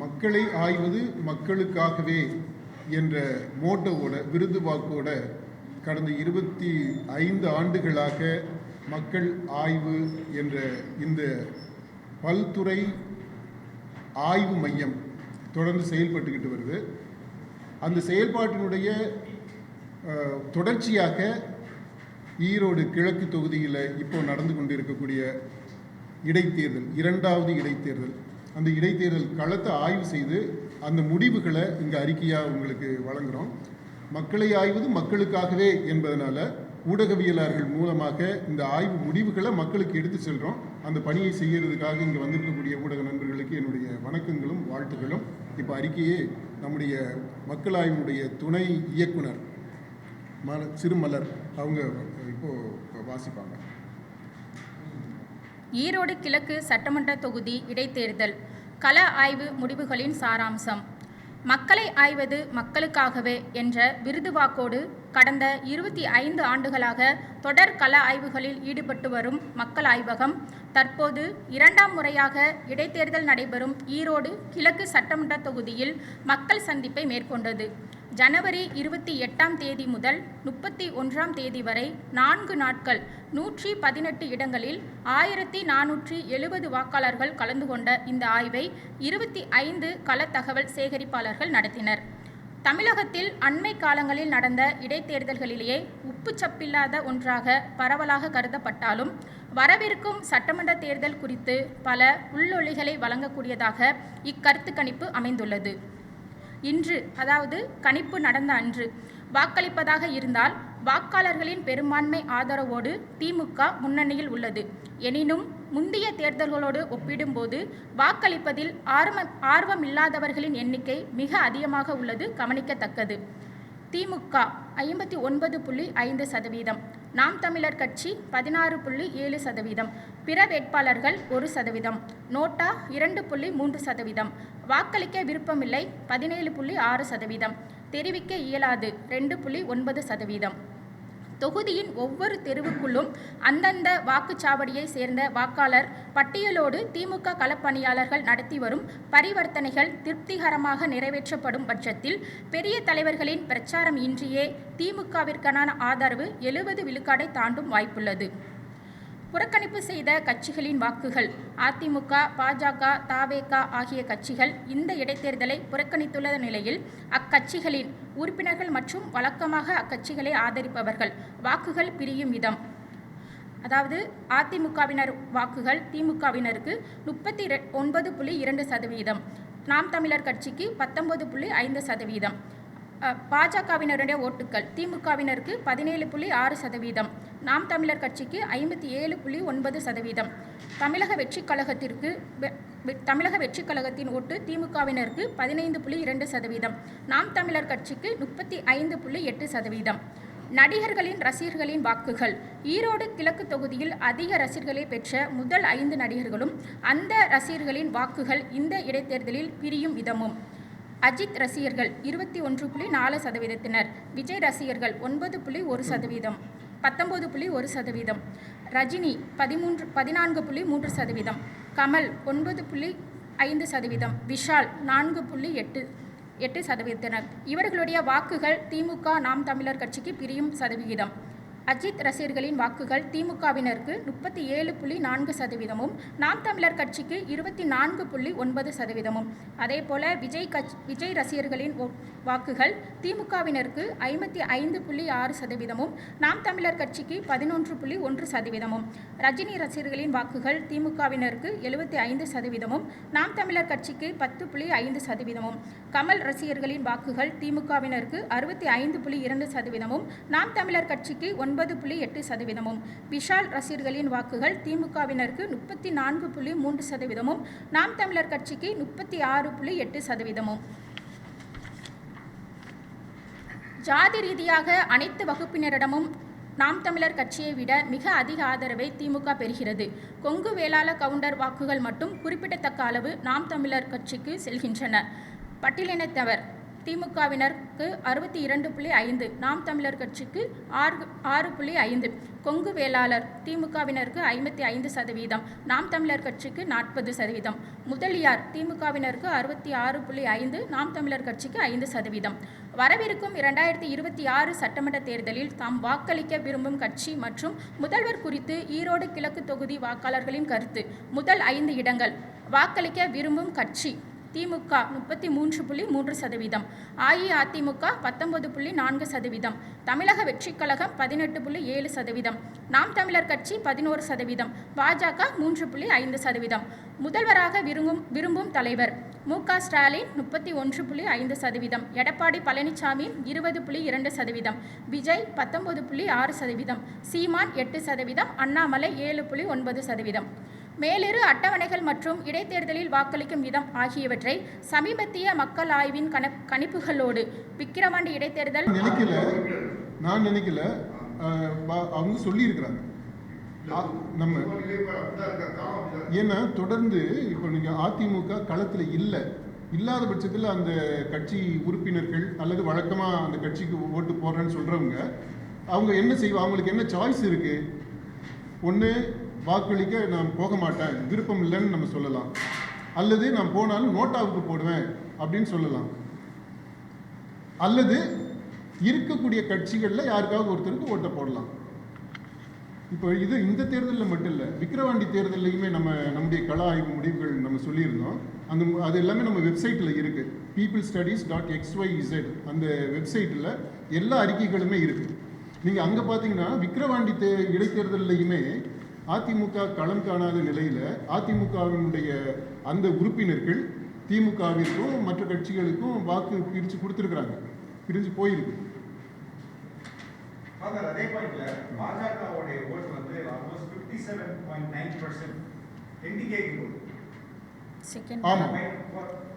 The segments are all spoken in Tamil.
மக்களை ஆய்வது மக்களுக்காகவே என்ற மோட்டோவோட விருது வாக்கோட கடந்த இருபத்தி ஐந்து ஆண்டுகளாக மக்கள் ஆய்வு என்ற இந்த பல்துறை ஆய்வு மையம் தொடர்ந்து செயல்பட்டுக்கிட்டு வருது. அந்த செயல்பாட்டினுடைய தொடர்ச்சியாக ஈரோடு கிழக்கு தொகுதியில் இப்போ நடந்து கொண்டிருக்கக்கூடிய இடைத்தேர்தல் இரண்டாவது இடைத்தேர்தல் அந்த இடைத்தேர்தல் களத்தை ஆய்வு செய்து அந்த முடிவுகளை இங்கே அறிக்கையாக உங்களுக்கு வழங்குகிறோம் மக்களை ஆய்வது மக்களுக்காகவே என்பதனால ஊடகவியலாளர்கள் மூலமாக இந்த ஆய்வு முடிவுகளை மக்களுக்கு எடுத்து செல்கிறோம் அந்த பணியை செய்கிறதுக்காக இங்கே வந்திருக்கக்கூடிய ஊடக நண்பர்களுக்கு என்னுடைய வணக்கங்களும் வாழ்த்துக்களும் இப்போ அறிக்கையே நம்முடைய மக்கள் ஆய்வினுடைய துணை இயக்குனர் மல சிறுமலர் அவங்க இப்போது வாசிப்பாங்க. ஈரோடு கிழக்கு சட்டமன்ற தொகுதி இடைத்தேர்தல். கள ஆய்வு முடிவுகளின் சாராம்சம். மக்களை ஆய்வது மக்களுக்காகவே என்ற விருது வாக்கோடு கடந்த இருபத்தி ஐந்து ஆண்டுகளாக தொடர் கள ஆய்வுகளில் ஈடுபட்டு வரும் மக்கள் ஆய்வகம் தற்போது இரண்டாம் முறையாக இடைத்தேர்தல் நடைபெறும் ஈரோடு கிழக்கு சட்டமன்ற தொகுதியில் மக்கள் சந்திப்பை மேற்கொண்டது. ஜனவரி இருபத்தி எட்டாம் தேதி முதல் முப்பத்தி ஒன்றாம் தேதி வரை நான்கு நாட்கள் நூற்றி பதினெட்டு இடங்களில் ஆயிரத்தி நானூற்றி எழுபது வாக்காளர்கள் கலந்து கொண்ட இந்த ஆய்வை இருபத்தி ஐந்து கள தகவல் சேகரிப்பாளர்கள் நடத்தினர். தமிழகத்தில் அண்மை காலங்களில் நடந்த இடைத்தேர்தல்களிலேயே உப்புச்சப்பில்லாத ஒன்றாக பரவலாக கருதப்பட்டாலும் வரவிருக்கும் சட்டமன்ற தேர்தல் குறித்து பல உள்ளொலிகளை வழங்கக்கூடியதாக இக்கருத்து கணிப்பு அமைந்துள்ளது. இன்று அதாவது கணிப்பு நடந்த அன்று வாக்களிப்பதாக இருந்தால் வாக்காளர்களின் பெரும்பான்மை ஆதரவோடு திமுக முன்னணியில் உள்ளது. எனினும் முந்தைய தேர்தல்களோடு ஒப்பிடும்போது வாக்களிப்பதில் ஆர்வம் ஆர்வமில்லாதவர்களின் எண்ணிக்கை மிக அதிகமாக உள்ளது கவனிக்கத்தக்கது. திமுக ஐம்பத்தி ஒன்பது புள்ளி ஐந்து சதவீதம் நாம் தமிழர் கட்சி பதினாறு புள்ளி ஏழு சதவீதம் பிற வேட்பாளர்கள் ஒரு சதவீதம் நோட்டா இரண்டு புள்ளி மூன்று சதவீதம் வாக்களிக்க விருப்பமில்லை பதினேழு புள்ளி ஆறு சதவீதம் தெரிவிக்க இயலாது. ரெண்டு புள்ளி ஒன்பது சதவீதம். தொகுதியின் ஒவ்வொரு தெருவுக்குள்ளும் அந்தந்த வாக்குச்சாவடியை சேர்ந்த வாக்காளர் பட்டியலோடு திமுக களப்பணியாளர்கள் நடத்தி வரும் பரிவர்த்தனைகள் திருப்திகரமாக நிறைவேற்றப்படும் பட்சத்தில் பெரிய தலைவர்களின் பிரச்சாரம் இன்றியே திமுகவிற்கான ஆதரவு எழுபது விழுக்காடை தாண்டும் வாய்ப்புள்ளது. புறக்கணிப்பு செய்த கட்சிகளின் வாக்குகள். அதிமுக பாஜக தாவேக ஆகிய கட்சிகள் இந்த இடைத்தேர்தலை புறக்கணித்துள்ள நிலையில் அக்கட்சிகளின் உறுப்பினர்கள் மற்றும் வழக்கமாக அக்கட்சிகளை ஆதரிப்பவர்கள் வாக்குகள் பிரியும் விதம். அதாவது அதிமுகவினர் வாக்குகள் திமுகவினருக்கு முப்பத்தி ஒன்பது புள்ளி இரண்டு சதவீதம். நாம் தமிழர் கட்சிக்கு பத்தொன்பது புள்ளி ஐந்து சதவீதம். பாஜகவினருடைய ஓட்டுக்கள் திமுகவினருக்கு பதினேழு புள்ளி ஆறு சதவீதம். நாம் தமிழர் கட்சிக்கு ஐம்பத்தி ஏழு புள்ளி ஒன்பது சதவீதம். தமிழக வெற்றிக் கழகத்திற்கு வெ- வெ- தமிழக வெற்றிக் கழகத்தின் ஓட்டு திமுகவினருக்கு பதினைந்து புள்ளி இரண்டு சதவீதம். நாம் தமிழர் கட்சிக்கு முப்பத்தி ஐந்து புள்ளி எட்டு சதவீதம். நடிகர்களின் ரசிகர்களின் வாக்குகள். ஈரோடு கிழக்கு தொகுதியில் அதிக ரசிகர்களை பெற்ற முதல் ஐந்து நடிகர்களும் அந்த ரசிகர்களின் வாக்குகள் இந்த இடைத்தேர்தலில் பிரியும் விதமும். அஜித் ரசிகர்கள் இருபத்தி ஒன்று புள்ளி நாலு சதவீதத்தினர். விஜய் ரசிகர்கள் ஒன்பது புள்ளி ஒரு சதவீதம். பத்தொம்போது புள்ளி ஒரு சதவீதம். ரஜினி பதிமூன்று பதினான்கு புள்ளி மூன்று சதவீதம். கமல் ஒன்பது புள்ளி ஐந்து சதவீதம். விஷால் நான்கு புள்ளி எட்டு எட்டு சதவீதத்தினர். இவர்களுடைய வாக்குகள் திமுக நாம் தமிழர் கட்சிக்கு பிரியும் சதவிகிதம். அஜித் ரசிகர்களின் வாக்குகள் திமுகவினருக்கு முப்பத்தி ஏழு புள்ளி நான்கு சதவீதமும் நாம் தமிழர் கட்சிக்கு இருபத்தி நான்கு புள்ளி ஒன்பது சதவீதமும். அதேபோல விஜய் கட்சி விஜய் ரசிகர்களின் வாக்குகள் திமுகவினருக்கு ஐம்பத்தி ஐந்து புள்ளி ஆறு சதவீதமும் நாம் தமிழர் கட்சிக்கு பதினொன்று புள்ளி ஒன்று சதவீதமும். ரஜினி ரசிகர்களின் வாக்குகள் திமுகவினருக்கு எழுபத்தி ஐந்து சதவீதமும் நாம் தமிழர் கட்சிக்கு பத்து புள்ளி ஐந்து சதவீதமும். கமல் ரசிகர்களின் வாக்குகள் திமுகவினருக்கு அறுபத்தி ஐந்து புள்ளி இரண்டு சதவீதமும் நாம் தமிழர் கட்சிக்கு ஒன்பது ஒன்பது புள்ளி எட்டு சதவீதமும். விஷால் ரசிகர்களின் வாக்குகள் திமுகவினருக்கு முப்பத்தி நான்கு புள்ளி மூன்று சதவீதமும். நாம் தமிழர் கட்சிக்கு முப்பத்தி ஆறு புள்ளி எட்டு சதவீதமும். ஜாதி ரீதியாக அனைத்து வகுப்பினரிடமும் நாம் தமிழர் கட்சியை விட மிக அதிக ஆதரவை திமுக பெறுகிறது. கொங்கு வேளாள கவுண்டர் வாக்குகள் மட்டும் குறிப்பிடத்தக்க அளவு நாம் தமிழர் கட்சிக்கு செல்கின்றன. பட்டியலினத்தவர் திமுகவினருக்கு அறுபத்தி இரண்டு புள்ளி ஐந்து நாம் தமிழர் கட்சிக்கு ஆறு ஆறு புள்ளி ஐந்து கொங்கு வேளாளர் திமுகவினருக்கு ஐம்பத்தி ஐந்து சதவீதம் நாம் தமிழர் கட்சிக்கு நாற்பது சதவீதம். முதலியார் திமுகவினருக்கு அறுபத்தி ஆறு புள்ளி ஐந்து நாம் தமிழர் கட்சிக்கு ஐந்து சதவீதம். வரவிருக்கும் இரண்டாயிரத்தி இருபத்தி ஆறு சட்டமன்ற தேர்தலில் தாம் வாக்களிக்க விரும்பும் கட்சி மற்றும் முதல்வர் குறித்து ஈரோடு கிழக்கு தொகுதி வாக்காளர்களின் கருத்து. முதல் ஐந்து இடங்கள் வாக்களிக்க விரும்பும் கட்சி. திமுக முப்பத்தி மூன்று புள்ளி மூன்று சதவீதம் அஇஅதிமுக பத்தொன்பது புள்ளி நான்கு சதவீதம் தமிழக வெற்றிக் கழகம் பதினெட்டு புள்ளி ஏழு சதவீதம் நாம் தமிழர் கட்சி பதினோரு சதவீதம் பாஜக மூன்று புள்ளி ஐந்து சதவீதம். முதல்வராக விரும்பும் விரும்பும் தலைவர் மு க ஸ்டாலின் முப்பத்தி ஒன்று புள்ளி ஐந்து சதவீதம் எடப்பாடி பழனிசாமி இருபது புள்ளி இரண்டு சதவீதம் விஜய் பத்தொன்பது புள்ளி ஆறு சதவீதம் சீமான் எட்டு சதவீதம் அண்ணாமலை ஏழு புள்ளி ஒன்பது சதவீதம். மேலிரு அட்டவணைகள் மற்றும் இடைத்தேர்தலில் வாக்களிக்கும் விதம் ஆகியவற்றை சமீபத்திய மக்கள் ஆய்வின் கண கணிப்புகளோடு விக்கிரவாண்டி இடைத்தேர்தல் நினைக்கல. நான் நினைக்கல. வா- அவங்க சொல்லியிருக்கிறாங்க. நம்ம ஏன்னா தொடர்ந்து இப்போ நீங்கள் அதிமுக களத்தில் இல்லை. இல்லாத பட்சத்தில் அந்த கட்சி உறுப்பினர்கள் அல்லது வழக்கமாக அந்த கட்சிக்கு ஓட்டு போடுறேன்னு சொல்கிறவங்க அவங்க என்ன செய்வாங்க அவங்களுக்கு என்ன சாய்ஸ் இருக்குது ஒன்று வாக்களிக்க நான் போக மாட்டேன். விருப்பம் இல்லைன்னு நம்ம சொல்லலாம். அல்லது நான் போனாலும் நோட்டாவுக்கு போடுவேன் அப்படின்னு சொல்லலாம். அல்லது இருக்கக்கூடிய கட்சிகளில் யாருக்காவது ஒருத்தருக்கு ஓட்டை போடலாம். இப்போ இது இந்த தேர்தலில் மட்டும் இல்லை விக்கிரவாண்டி தேர்தல்லையுமே நம்ம நம்முடைய கள ஆய்வு முடிவுகள் நம்ம சொல்லியிருந்தோம். அந்த அது எல்லாமே நம்ம வெப்சைட்டில் இருக்குது people studies dot X Y Z அந்த வெப்சைட்டில் எல்லா அறிக்கைகளுமே இருக்குது நீங்கள் அங்கே பார்த்தீங்கன்னா விக்கிரவாண்டி தே இடைத்தேர்தல்லையுமே அதிமுக களம் காணாத நிலையில் அதிமுகவினுடைய அந்த உறுப்பினர்கள் திமுகவிற்கும் மற்ற கட்சிகளுக்கும் வாக்கு பிரித்து கொடுத்துருக்குறாங்க. பிரிஞ்சு போயிருக்கு. அதே பாயிண்ட்ல பாஜகவுடைய ஓட்டு வந்து almost fifty seven point nine percent என்டிகேக்கு போகுது செகண்ட் ஆமா.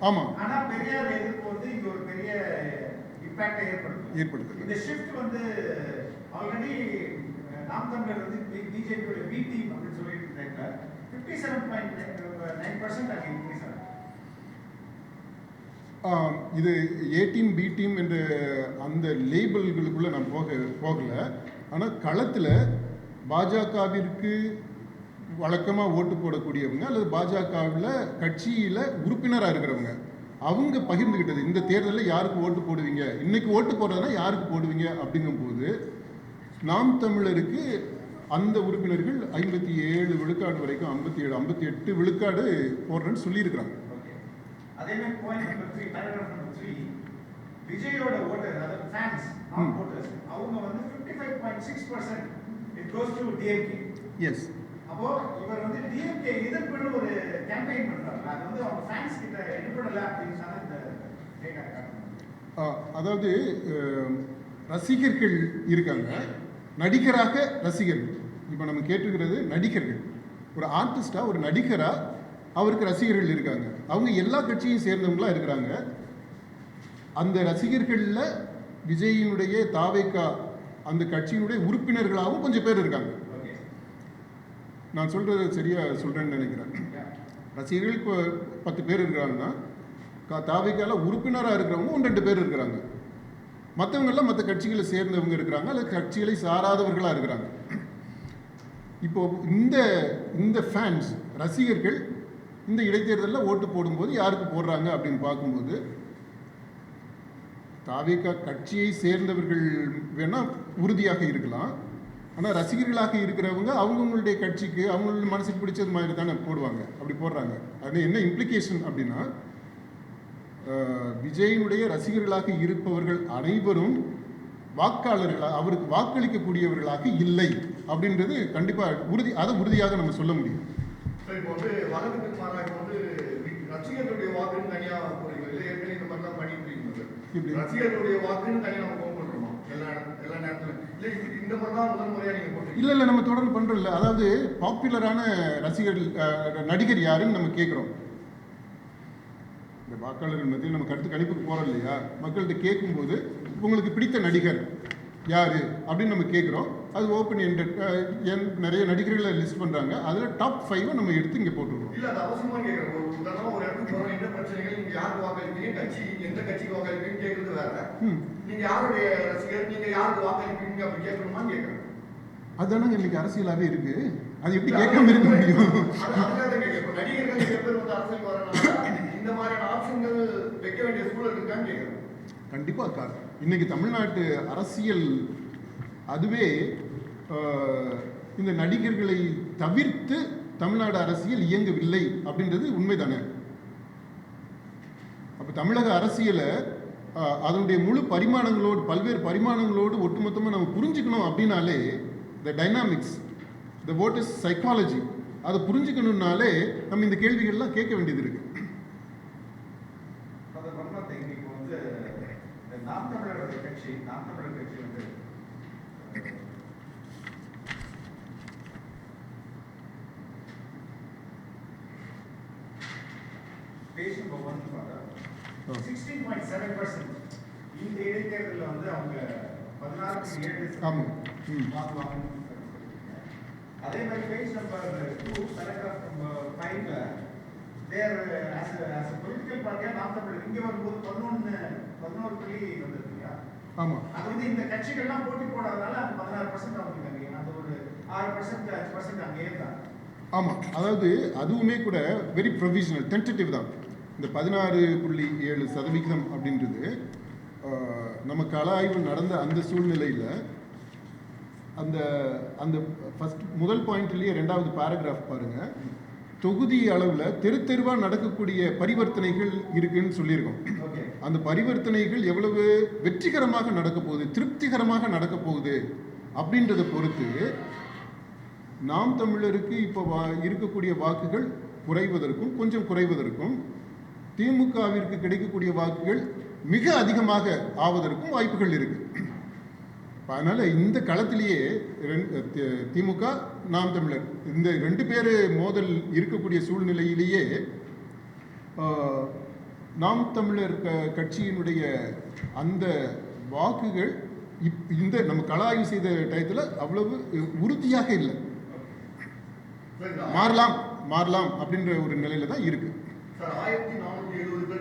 ஆமாம் ஆனா பெரியார் எதிர்ப்பு வந்து இங்க ஒரு பெரிய இம்பாக்டை ஏற்படுத்தும். இந்த ஷிஃப்ட் வந்து ஆல்ரெடி நாம் தமிழர் வந்து பிஜேபியோட பி டீம் அப்படின்னு சொல்லிட்டு இருந்தாங்க fifty seven point nine percent அங்கே இன்க்ரீஸ் ஆகும் இது ஏ டீம் பி டீம் என்ற அந்த லேபிள்களுக்குள்ளே நான் போக போகலை. ஆனால் களத்தில் பாஜகவிற்கு வழக்கமாக ஓட்டு போடக்கூடியவங்க அல்லது பாஜகவில் கட்சியில் உறுப்பினராக இருக்கிறவங்க அவங்க பகிர்ந்துக்கிட்டது இந்த தேர்தலில் யாருக்கு ஓட்டு போடுவீங்க? இன்னைக்கு ஓட்டு போடுறதுனா யாருக்கு போடுவீங்க? அப்படிங்கும்போது நாம் தமிழருக்கு அந்த உறுப்பினர்கள் ஐம்பத்தி ஏழு விழுக்காடு வரைக்கும் ஐம்பத்தி ஏழு ஐம்பத்தி எட்டு விழுக்காடு போடுறேன்னு சொல்லியிருக்கிறாங்க. விஜயோட ஓட்டர் அதாவது ஃபேன்ஸ். ஓட்டர்ஸ் அவங்க வந்து fifty five point six percent it goes to DMK S அப்போ இவர் வந்து டிஎம்கே எதிர்ப்புன்னு ஒரு கேம்பெயின் பண்றாங்க அது வந்து அவங்க ஃபேன்ஸ் கிட்ட எடுப்படல அப்படின்னு சொன்னா இந்த டேட்டா காட்டுறாங்க ஆ, அதாவது ரசிகர்கள் இருக்காங்க. நடிகராக ரசிகர்கள். இப்போ நம்ம கேட்டுக்கிறது நடிகர்கள். ஒரு ஆர்டிஸ்டாக ஒரு நடிகராக அவருக்கு ரசிகர்கள் இருக்காங்க. அவங்க எல்லா கட்சியும் சேர்ந்தவங்களா இருக்கிறாங்க. அந்த ரசிகர்களில் விஜயினுடைய தாவேக்கா அந்த கட்சியினுடைய உறுப்பினர்களாகவும் கொஞ்சம் பேர் இருக்காங்க. நான் சொல்கிறது சரியாக சொல்கிறேன்னு நினைக்கிறேன். ரசிகர்கள் இப்போ பத்து பேர் இருக்கிறாங்கன்னா கா- உறுப்பினராக இருக்கிறவங்க ஒன்று ரெண்டு பேர் இருக்கிறாங்க. மற்றவங்கெல்லாம் மற்ற கட்சிகளை சேர்ந்தவங்க இருக்கிறாங்க அல்லது கட்சிகளை சாராதவர்களாக இருக்கிறாங்க. இப்போ இந்த இந்த ஃபேன்ஸ் ரசிகர்கள் இந்த இடைத்தேர்தலில் ஓட்டு போடும்போது யாருக்கு போடுறாங்க அப்படின்னு பார்க்கும்போது தாவேக கட்சியை சேர்ந்தவர்கள் வேணால் உறுதியாக இருக்கலாம். ஆனால் ரசிகர்களாக இருக்கிறவங்க அவங்கவுங்களுடைய கட்சிக்கு அவங்களுடைய மனசுக்கு பிடிச்சது மாதிரி தானே போடுவாங்க அப்படி போடுறாங்க. அது என்ன இம்ப்ளிகேஷன் அப்படின்னா விஜயினுடைய ரசிகர்களாக இருப்பவர்கள் அனைவரும் வாக்காளர்களாக அவருக்கு வாக்களிக்கக்கூடியவர்களாக இல்லை அப்படின்றது கண்டிப்பாக உறுதி அதை உறுதியாக நம்ம சொல்ல முடியும். இல்லை இல்லை இல்லை இல்லை நம்ம தொடர்ந்து பண்ணுறோம்ல அதாவது பாப்புலரான ரசிகர்கள் நடிகர் யாருன்னு நம்ம கேட்குறோம் வாக்காளர்கள் மத்தியில் நம்ம கருத்து கணிப்புக்கு போகிறோம் இல்லையா? மக்கள்கிட்ட கேட்கும்போது உங்களுக்கு பிடித்த நடிகர் யார் அப்படின்னு நம்ம கேட்குறோம். அது ஓப்பன் எண்டட் நிறைய நடிகர்களை லிஸ்ட் பண்ணுறாங்க அதில் டாப் ஃபைவை நம்ம எடுத்து இங்கே போட்டுருக்கோம் அதுதானங்க இன்னைக்கு அரசியலாகவே இருக்கு. அது எப்படி கேட்காம இருக்க முடியும்? இந்த மாதிரியான ஆப்ஷன்கள் வைக்க வேண்டிய சூழல் இருக்கான்னு கண்டிப்பாக இன்னைக்கு தமிழ்நாட்டு அரசியல் அதுவே ஆஹ், இந்த நடிகர்களை தவிர்த்து தமிழ்நாடு அரசியல் இயங்கவில்லை அப்படின்றது உண்மைதானே? அப்போ தமிழக அரசியலை அதனுடைய முழு பரிமாணங்களோடு பல்வேறு பரிமாணங்களோடு ஒட்டுமொத்தமாக நம்ம புரிஞ்சுக்கணும் அப்படின்னாலே the dynamics the what is psychology அதை புரிஞ்சுக்கணுன்னாலே நம்ம இந்த கேள்விகள்லாம் கேட்க வேண்டியது இருக்கு அது ஒன் ஆஃப் திங் இப்போ வந்து இந்த நாம் தமிழர் கட்சி நாம் தமிழர் கட்சி வந்து பேஜ் நம்பர் ஒன் ஆ. சிக்ஸ்டீன் பாயிண்ட் செவன் பர்சன்ட் இந்த இடைத்தேர்தலில் வந்து அவங்க பதினாறுக்கு ஏழு ஆமா. ம். வாங்குவாங்கன்னு சொல்லியிருக்கீங்க. அதே மாதிரி page number two paragraph number ஃபைவ்ல தேர் ஆஸ் ஆஸ் பொலிட்டிக்கல் பார்ட்டியா நாம் தமிழர் இங்க வரும்போது பதினொன்று பதினோரு புள்ளி வந்திருக்கு இல்லையா ஆமாம் அது வந்து இந்த கட்சிகள்லாம் போட்டி போடாதனால அந்த பதினாறு பர்சன்ட் அங்கே அந்த ஒரு ஆறு பர்சன்ட் அஞ்சு பர்சன்ட் அங்கேயே தான். ஆமாம் அதாவது அதுவுமே கூட வெரி ப்ரொவிஷனல் டென்டேட்டிவ் தான். இந்த பதினாறு புள்ளி ஏழு சதவிகிதம் அப்படின்றது நம்ம கள ஆய்வு நடந்த அந்த சூழ்நிலையில் அந்த அந்த ஃபர்ஸ்ட் முதல் பாயிண்ட்லேயே ரெண்டாவது பேராகிராஃப் பாருங்கள் தொகுதி அளவில் தெரு தெருவாக நடக்கக்கூடிய பரிவர்த்தனைகள் இருக்குன்னு சொல்லியிருக்கோம். அந்த பரிவர்த்தனைகள் எவ்வளவு வெற்றிகரமாக நடக்க போகுது திருப்திகரமாக நடக்க போகுது அப்படின்றத பொறுத்து நாம் தமிழருக்கு இப்போ வா இருக்கக்கூடிய வாக்குகள் குறைவதற்கும் கொஞ்சம் குறைவதற்கும் திமுகவிற்கு கிடைக்கக்கூடிய வாக்குகள் மிக அதிகமாக ஆவதற்கும் வாய்ப்புகள் இருக்கு. இப்ப அதனால இந்த களத்திலேயே திமுக நாம் தமிழர். இந்த ரெண்டு பேர் மோதல் இருக்கக்கூடிய சூழ்நிலையிலேயே நாம் தமிழர் க- கட்சியினுடைய அந்த வாக்குகள் இப் இந்த நம்ம கலாய்வு செய்த டயத்தில் அவ்வளவு உறுதியாக இல்லை. மாறலாம் மாறலாம் அப்படின்ற ஒரு நிலையில தான் இருக்கு. சார் ஆயிரத்தி நானூத்தி எழுபது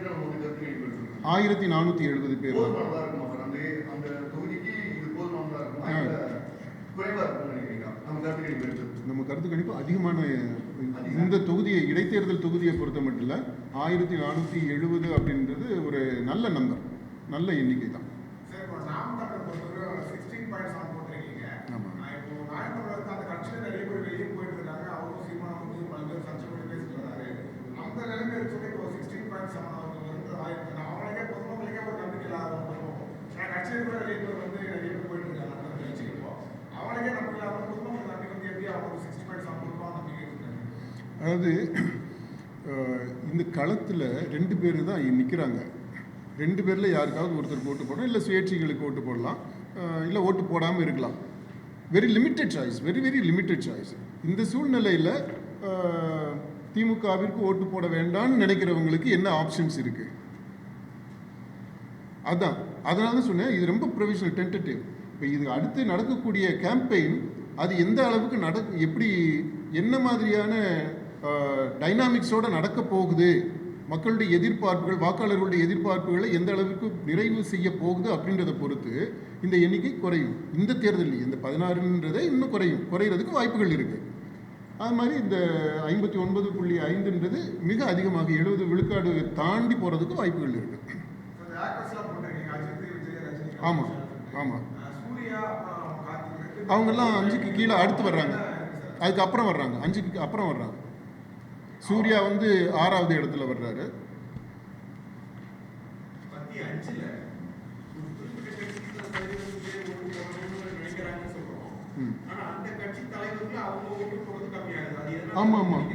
கேள்வி ஆயிரத்தி நானூற்றி எழுபது பேர் போதுமானதா இருக்குமா சார் அந்த அந்த தொகுதிக்கு இது போதுமானதா இருக்குமா ஆ. இல்ல குறைவா இருக்கும்னு நம்ம கருத்து கணிப்பு அதிகமான இந்த தொகுதியை இடைத்தேர்தல் தொகுதியை பொறுத்த மட்டும் இல்லை ஆயிரத்தி நானூற்றி எழுபது அப்படின்றது ஒரு நல்ல நம்பர் நல்ல எண்ணிக்கை தான். சார் அதாவது இந்த களத்தில் ரெண்டு பேர் தான் நிற்கிறாங்க ரெண்டு பேரில் யாருக்காவது ஒருத்தருக்கு ஓட்டு போடலாம் இல்லை சுயேட்சைகளுக்கு ஓட்டு போடலாம் இல்லை ஓட்டு போடாமல் இருக்கலாம். Very limited choice very very limited choice இந்த சூழ்நிலையில் திமுகவிற்கு ஓட்டு போட வேண்டாம்னு நினைக்கிறவங்களுக்கு என்ன ஆப்ஷன்ஸ் இருக்குது அதான். அதனால தான் சொன்னேன் இது ரொம்ப ப்ரொவிஷனல் டென்டேட்டிவ் இப்போ இது அடுத்து நடக்கக்கூடிய கேம்பெயின் அது எந்த அளவுக்கு நட எப்படி என்ன மாதிரியான டைனாமிக்ஸோட நடக்க போகுது. மக்களுடைய எதிர்பார்ப்புகள் வாக்காளர்களுடைய எதிர்பார்ப்புகளை எந்த அளவுக்கு நிறைவு செய்ய போகுது அப்படின்றத பொறுத்து இந்த எண்ணிக்கை குறையும். இந்த தேர்தலில் இந்த பதினாறுன்றதை இன்னும் குறையும். குறையிறதுக்கு வாய்ப்புகள் இருக்குது அது மாதிரி இந்த ஐம்பத்தி ஒன்பது புள்ளி ஐந்துன்றது மிக அதிகமாக எழுபது விழுக்காடு தாண்டி போகிறதுக்கு வாய்ப்புகள் இருக்குது அந்த ஆக்டர்ஸ்லாம் போட்டிருக்கீங்க. அஜித் விஜய் ரஜினி ஆமா, ஆமா. அஹ் சூர்யா அப்புறம் கார்த்திக் அவங்கெல்லாம் அஞ்சுக்கு கீழே அடுத்து வர்றாங்க. அதுக்கப்புறம் வர்றாங்க. அஞ்சுக்கு அப்புறம் வர்றாங்க. சூர்யா வந்து ஆறாவது இடத்துல வர்றாரு. ஆமாம் ஆமாம்?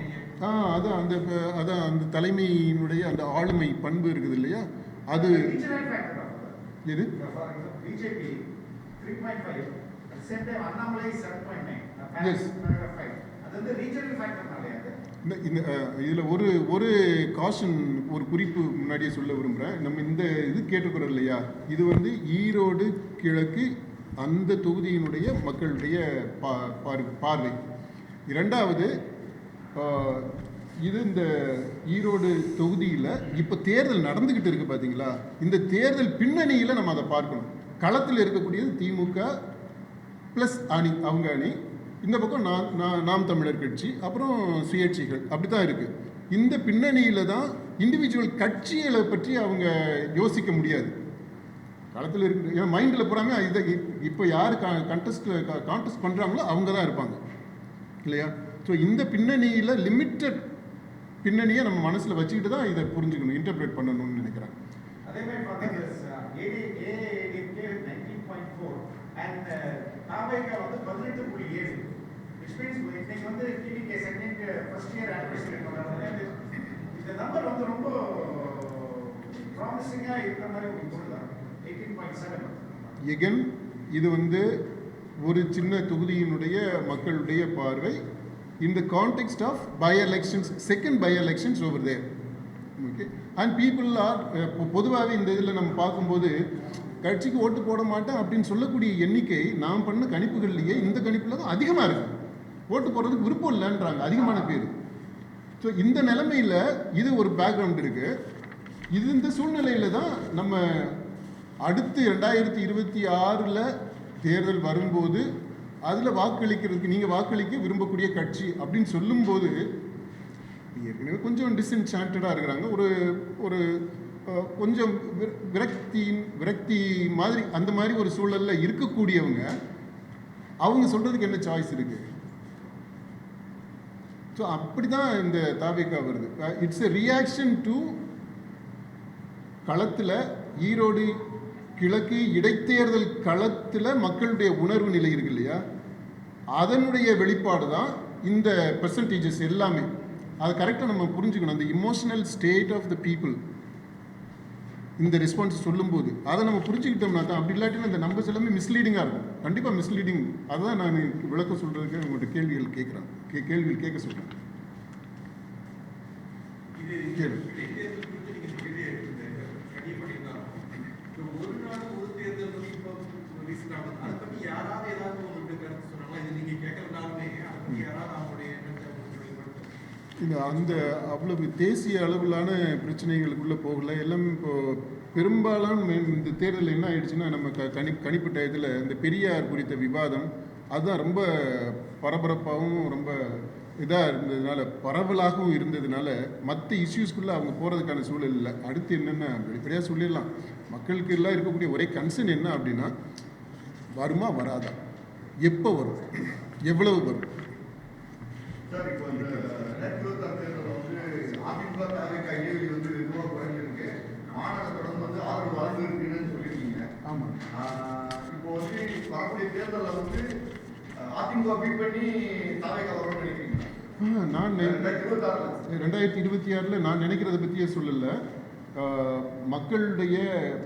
ஆ அதான் அந்த அதான் அந்த தலைமையினுடைய அந்த ஆளுமை பண்பு இருக்குது இல்லையா? அது ரீஜனல் ஃபேக்டர் இந்த இந்த இதில் ஒரு ஒரு காஷன் ஒரு குறிப்பு முன்னாடியே சொல்ல விரும்புகிறேன் நம்ம இந்த இது கேட்டுக்கிறோம் இல்லையா? இது வந்து ஈரோடு கிழக்கு அந்த தொகுதியினுடைய மக்களுடைய பா பார்- பார்வை. இரண்டாவது இது இந்த ஈரோடு தொகுதியில் இப்போ தேர்தல் நடந்துக்கிட்டு இருக்கு பார்த்தீங்களா இந்த தேர்தல் பின்னணியில் நம்ம அதை பார்க்கணும். களத்தில் இருக்கக்கூடியது திமுக ப்ளஸ் அணி அவங்க அணி. இந்த பக்கம் நான் நான் நாம் தமிழர் கட்சி அப்புறம் சுயேட்சிகள் அப்படி தான் இருக்குது இந்த பின்னணியில் தான் இண்டிவிஜுவல் கட்சிகளை பற்றி அவங்க யோசிக்க முடியாது. களத்தில் இருக்கு. ஏன்னா மைண்டில் போகிறாங்க இதை இப்போ யார் கண்டெஸ்ட் கான்டெஸ்ட் பண்ணுறாங்களோ அவங்க தான் இருப்பாங்க. இல்லையா? ஸோ இந்த பின்னணியில் லிமிட்டட் பின்னணியை நம்ம மனசில் வச்சுக்கிட்டு தான் இதை புரிஞ்சுக்கணும் இன்டர்பிரேட் பண்ணணும்னு நினைக்கிறேன் அதே மாதிரி பார்த்தீங்கன்னா இன்னைக்கு வந்து TVK second first year anniversary கொண்டாடுறது இந்த- நம்பர் வந்து ரொம்ப ப்ராமிசிங்காக இருக்கிற மாதிரி உங்களுக்கு தோணுதா எயிட்டீன் பாயிண்ட் செவன் எகன் இது வந்து ஒரு சின்ன தொகுதியினுடைய மக்களுடைய பார்வை. In the context of by elections second by elections over there okay and people are பொதுவாகவே இந்த இதில் நம்ம பார்க்கும்போது கட்சிக்கு ஓட்டு போட மாட்டேன் அப்படின்னு சொல்லக்கூடிய எண்ணிக்கை நாம் பண்ண கணிப்புகள்லேயே இந்த கணிப்பில் தான் அதிகமாக இருக்குது ஓட்டு போடுறதுக்கு விருப்பம் இல்லைன்றாங்க அதிகமான பேர். ஸோ இந்த நிலைமையில் இது ஒரு பேக்ரவுண்ட் இருக்குது இது இந்த சூழ்நிலையில் தான் நம்ம அடுத்து ரெண்டாயிரத்தி இருபத்தி ஆறில் தேர்தல் வரும்போது அதில் வாக்களிக்கிறதுக்கு நீங்கள் வாக்களிக்க விரும்பக்கூடிய கட்சி அப்படின்னு சொல்லும்போது ஏற்கனவே கொஞ்சம் டிஸ்என்சான்டாக இருக்கிறாங்க. ஒரு ஒரு கொஞ்சம் விரக்தியின் விரக்தி மாதிரி அந்த மாதிரி ஒரு சூழலில் இருக்கக்கூடியவங்க அவங்க சொல்கிறதுக்கு என்ன சாய்ஸ் இருக்குது ஸோ அப்படி தான் இந்த தாவேக்கா வருது. இட்ஸ் எ ரியாக்ஷன் டு களத்தில் ஈரோடு கிழக்கு இடைத்தேர்தல் களத்தில் மக்களுடைய உணர்வு நிலை இருக்கு இல்லையா? அதனுடைய வெளிப்பாடு தான் இந்த பெர்சன்டேஜஸ் எல்லாமே. அதை கரெக்டாக நம்ம புரிஞ்சுக்கணும். அந்த emotional state of the people இந்த ரெஸ்பான்ஸ் சொல்லும்போது. அதை நம்ம புரிஞ்சுக்கிட்டோம்னா தான் அப்படி இல்லாட்டினா இந்த நம்பர்ஸ் எல்லாமே மிஸ்லீடிங்காக இருக்கும். கண்டிப்பாக மிஸ்லீடிங் அதுதான் நான் விளக்கம் சொல்கிறதுக்கு உங்கள்கிட்ட கேள்விகள் கேட்குறேன். கே கேள்விகள் கேட்க சொல்கிறேன் இந்த அந்த அவ்வளவு தேசிய அளவிலான பிரச்சனைகளுக்குள்ளே போகல. எல்லாம் இப்போ பெரும்பாலான இந்த தேர்தல் என்ன ஆயிடுச்சுன்னா நம்ம க கணி கணிப்பு டயத்தில் இந்த பெரியார் குறித்த விவாதம் அதுதான் ரொம்ப பரபரப்பாகவும் ரொம்ப இதாக இருந்ததுனால பரவலாகவும் இருந்ததுனால மற்ற இஷ்யூஸ்க்குள்ளே அவங்க போகிறதுக்கான சூழல் இல்லை. அடுத்து என்னென்ன? வெளிப்படையாக சொல்லிடலாம். மக்களுக்கு எல்லாம் இருக்கக்கூடிய ஒரே கன்சர்ன் என்ன அப்படின்னா வருமா வராதா? எப்போ வரும்? எவ்வளவு வரும்? ஆமாம் இப்போ வந்து வரக்கூடிய தேர்தலில் வந்து அதிமுக பீட் பண்ணி நான் ரெண்டாயிரத்தி இருபத்தி ஆறில் நான் நினைக்கிறத பற்றியே சொல்லலை. மக்களுடைய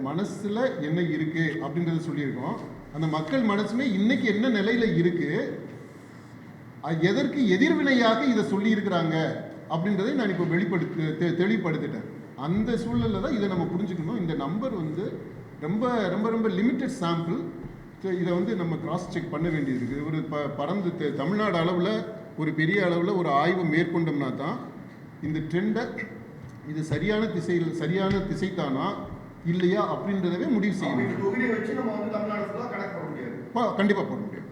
மனசில் என்ன இருக்குது அப்படின்றத சொல்லியிருக்கோம். அந்த மக்கள் மனசுமே இன்னைக்கு என்ன நிலையில் இருக்குது எதற்கு எதிர்வினையாக இதை சொல்லியிருக்கிறாங்க அப்படின்றதை நான் இப்போ வெளிப்படுத்து தெளிவுபடுத்திட்டேன். அந்த சூழலில் தான் இதை நம்ம புரிஞ்சுக்கணும். இந்த நம்பர் வந்து ரொம்ப ரொம்ப ரொம்ப லிமிட்டட் சாம்பிள் இதை வந்து நம்ம கிராஸ் செக் பண்ண வேண்டியது இருக்குது. ஒரு ப பறந்து தமிழ்நாடு அளவில் ஒரு பெரிய அளவில் ஒரு ஆய்வு மேற்கொண்டோம்னா தான் இந்த ட்ரெண்டை இது சரியான திசையில் சரியான திசைதானா இல்லையா அப்படின்றதவே முடிவு செய்ய பண்ண முடியாது. கண்டிப்பாக போட முடியும்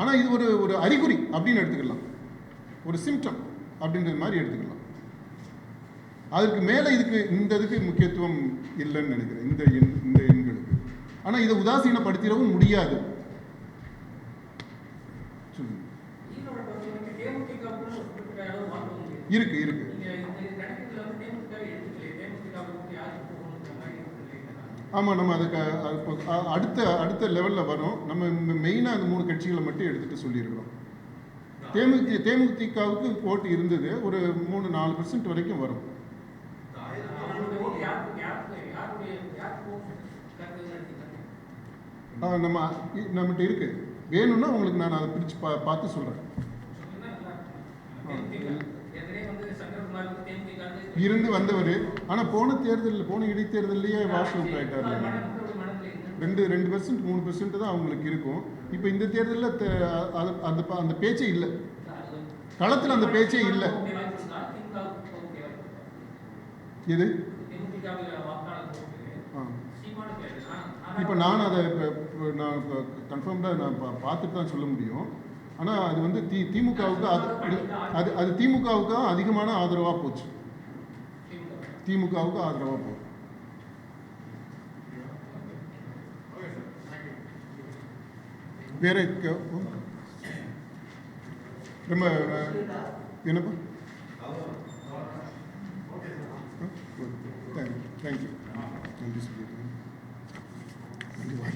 ஆனால் இது ஒரு ஒரு அறிகுறி அப்படின்னு எடுத்துக்கலாம். ஒரு சிம்டம் அப்படின்றது மாதிரி எடுத்துக்கலாம். அதுக்கு மேலே இதுக்கு இந்த இதுக்கு முக்கியத்துவம் இல்லைன்னு நினைக்கிறேன். இந்த எண் இந்த எண்களுக்கு. ஆனால் இதை உதாசீனப்படுத்திடவும் முடியாது. இருக்கு. இருக்கு. ஆமாம் நம்ம அதுக்கு அது அடுத்த அடுத்த லெவலில் வரும். நம்ம மெயினாக அந்த மூணு கட்சிகளை மட்டும் எடுத்துகிட்டு சொல்லியிருக்கிறோம். தேமுதி தேமுதிகவுக்கு ஓட்டு இருந்தது. ஒரு மூணு நாலு பர்சன்ட் வரைக்கும் வரும் இந்த ஆயிரத்தி அவங்களுடைய ஓட்டு யாருக்கு யாருக்கு யாருடைய யாருக்கு போகும் கருத்துன்னு எடுத்துக்கங்க. ஆ, நம்ம நம்மகிட்ட இருக்கு. வேணும்னா உங்களுக்கு நான் அதை பிரித்து பா பார்த்து சொல்கிறேன் இருந்து வந்தவர் ஆனால் போன தேர்தலில் போன இடைத்தேர்தலையே வாஷ் அவுட் ஆகிட்டார் ரெண்டு ரெண்டு பர்சன்ட் மூணு பர்சன்ட் தான் அவங்களுக்கு இருக்கும். இப்போ இந்த தேர்தலில் அந்த அந்த பேச்சே இல்லை. களத்தில் அந்த பேச்சே இல்லை. எது? இப்போ நான் அதை இப்போ நான் இப்போ கன்ஃபார்ம்டாக நான் பா பார்த்துட்டு தான் சொல்ல முடியும். ஆனால் அது வந்து தி திமுகவுக்கு அது அது அது திமுகவுக்கு தான் அதிகமான ஆதரவாக போச்சு. திமுகவுக்கு ஆதரவாக போச்சு. வேற ரொம்ப என்னப்பா? தேங்க்யூ தேங்க்யூ நன்றி சொல்லிடுறேன்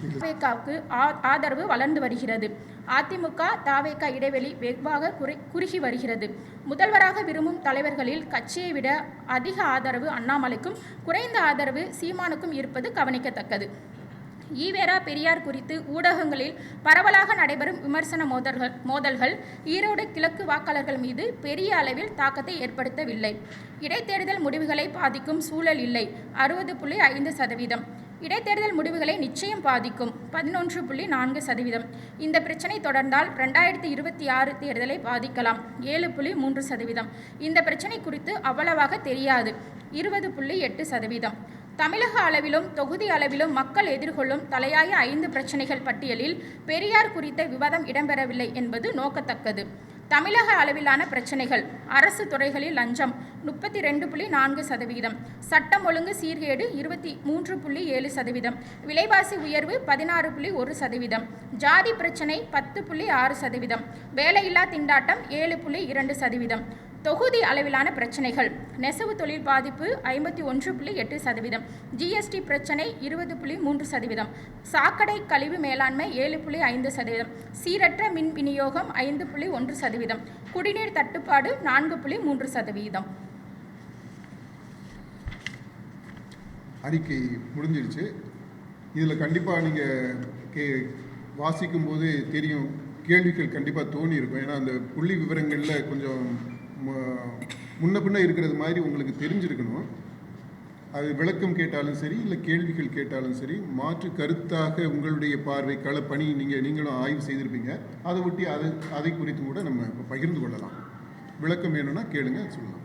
தாவேக்காவுக்கு ஆ- ஆதரவு வளர்ந்து வருகிறது. அதிமுக தாவேக்கா இடைவெளி வெகுவாக குறை குறுகி வருகிறது. முதல்வராக விரும்பும் தலைவர்களில் கட்சியை விட அதிக ஆதரவு அண்ணாமலைக்கும் குறைந்த ஆதரவு சீமானுக்கும் இருப்பது கவனிக்கத்தக்கது. ஈவேரா பெரியார் குறித்து ஊடகங்களில் பரவலாக நடைபெறும் விமர்சன மோதல்கள் மோதல்கள் ஈரோடு கிழக்கு வாக்காளர்கள் மீது பெரிய அளவில் தாக்கத்தை ஏற்படுத்தவில்லை. இடைத்தேர்தல் முடிவுகளை பாதிக்கும் சூழல் இல்லை. அறுபது புள்ளி ஐந்து சதவீதம். இடைத்தேர்தல் முடிவுகளை நிச்சயம் பாதிக்கும். பதினொன்று புள்ளி நான்கு சதவீதம். இந்த பிரச்சனை தொடர்ந்தால் ரெண்டாயிரத்தி இருபத்தி ஆறு தேர்தலை பாதிக்கலாம். ஏழு புள்ளி மூன்று சதவீதம். இந்த பிரச்சனை குறித்து அவ்வளவாக தெரியாது. இருபது புள்ளி எட்டு சதவீதம். தமிழக அளவிலும் தொகுதி அளவிலும் மக்கள் எதிர்கொள்ளும் தலையாய ஐந்து பிரச்சனைகள் பட்டியலில் பெரியார் குறித்த விவாதம் இடம்பெறவில்லை என்பது நோக்கத்தக்கது. தமிழக அளவிலான பிரச்சனைகள். அரசு துறைகளில் லஞ்சம் முப்பத்தி ரெண்டு புள்ளி நான்கு சதவீதம். சட்டம் ஒழுங்கு சீர்கேடு இருபத்தி மூன்று புள்ளி ஏழு சதவீதம். விலைவாசி உயர்வு பதினாறு புள்ளி ஒரு சதவீதம். ஜாதி பிரச்சனை பத்து புள்ளி ஆறு சதவீதம். வேலையில்லா திண்டாட்டம் ஏழு புள்ளி இரண்டு சதவீதம். தொகுதி அளவிலான பிரச்சனைகள். நெசவு தொழில் பாதிப்பு ஐம்பத்தி ஒன்று புள்ளி எட்டு சதவீதம். ஜிஎஸ்டி பிரச்சனை இருபது புள்ளி மூன்று சதவீதம். சாக்கடை கழிவு மேலாண்மை ஏழு புள்ளி ஐந்து சதவீதம். சீரற்ற மின் விநியோகம் ஐந்து புள்ளி ஒன்று சதவீதம். குடிநீர் தட்டுப்பாடு நான்கு புள்ளி மூன்று சதவீதம். அறிக்கை முடிஞ்சிருச்சு. இதில் கண்டிப்பாக நீங்கள் கே வாசிக்கும் போது தெரியும். கேள்விகள் கண்டிப்பாக தோணி இருக்கும் ஏன்னா அந்த புள்ளி விவரங்களில் கொஞ்சம் முன்ன பின்ன இருக்கிறது மாதிரி உங்களுக்கு தெரிஞ்சிருக்கணும். அது விளக்கம் கேட்டாலும் சரி இல்லை கேள்விகள் கேட்டாலும் சரி மாற்று கருத்தாக உங்களுடைய பார்வை களப்பணி நீங்கள் நீங்களும் ஆய்வு செய்திருப்பீங்க. அதை ஒட்டி அதை அதை குறித்து கூட நம்ம பகிர்ந்து கொள்ளலாம். விளக்கம் வேணும்னா கேளுங்க சொல்லலாம்